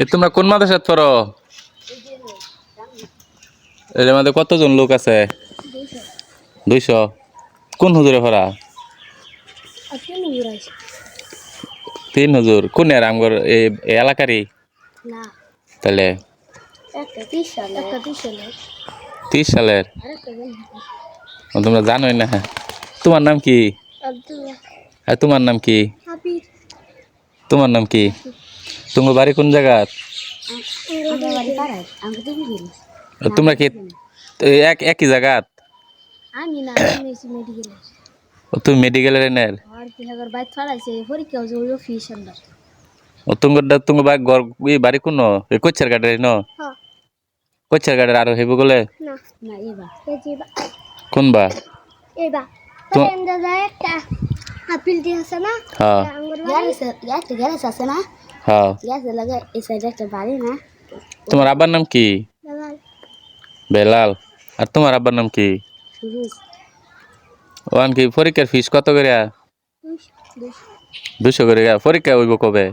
এ তোমরা কোন মাদ্রাসাত পড়ো? এর মধ্যে কতজন লোক আছে? দুইশো। কোন হুজুরে পড়া? তিন হুজুর। কোন এর আমগর এই এলাকারই? তাহলে? তিরিশ সালের। তোমরা জানোই না। তোমার নাম কি? আব্দুল্লাহ। আর তোমার নাম কি? তোমার নাম কি? তোমার বাড়ি কোন জায়গা আমার বাড়ি পাড়ায় আমি তো বিবিল তোমরা কি এই এক একই জায়গা আমি না আমি এসে মেডিকেলে তুমি মেডিকেলের এনের আর কি হাগর বাইত ফাড়াইছে পরীক্ষা হচ্ছে ওই ফিস আন্ডার ও তোমার তোমার বাড়ি ঘর ই বাড়ি কোন এই কোচ্চার গাড়ির ন হ্যাঁ কোচ্চার গাড়ির আরও হেব গলে না না এবার এই যে এবার কোন বা এবার তো দাদা একটা আপেল দিয়ে আছে না হ্যাঁ গ্যারেজ একটা গ্যারেজ আছে না হ্যাঁ। গ্যারেজ লাগে এই সাইডে একটা বাড়ি না তোমার আব্বার নাম কি? বেলাল। আর তোমার আব্বার নাম কি? ওয়ান কি পরীক্ষার ফিস কত করে দুশো করে পরীক্ষা হইব কবে?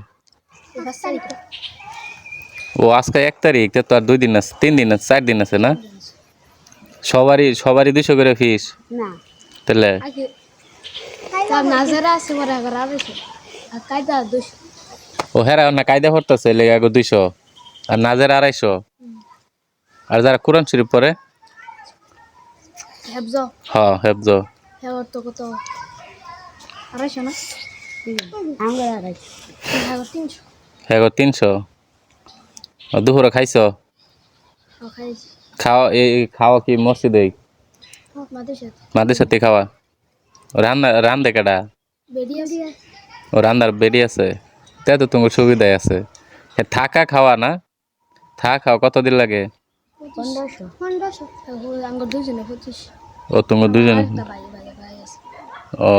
ও আজকে এক তারিখ তো আর দুই দিন আছে তিন দিন আছে চার দিন আছে না? সবারই সবারই দুশো করে ফিস না। তাহলে? নাজারা আছে ও হেরা না কায়দা পড়তেছে লেগে আগে দুইশো আর নাজের আড়াইশো। আর যারা কোরআন শরীফ পড়ে? হেবজ হ্যাঁ হেফজ। হ্যাঁ গো তিনশো। ও দুপুরে খাইছ? ও খাইছি। খাওয়া এই খাওয়া কি মসজিদে? মাদের সাথে খাওয়া। রান্না রান্ধে বেরিয়ে ও রান্নার বেরি আছে। তাই তো তোমার সুবিধাই আছে। থাকা খাওয়া না? থাকা খাওয়া কতদিন লাগে? ও তোমার দুজন? একটা ভাই ভাই ভাই আছে। ও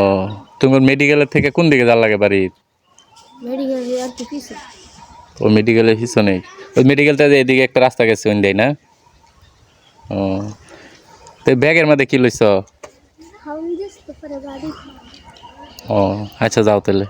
তোমার মেডিকেলের থেকে কোন দিকে যাওয়া লাগে বাড়ির? ও মেডিকেলের পিছনে ওই মেডিকেলটা যে এদিকে একটা রাস্তা গেছে ওই দেয় না? ও তো ব্যাগের মধ্যে কি লইছ? তো ও আচ্ছা যাও তাহলে।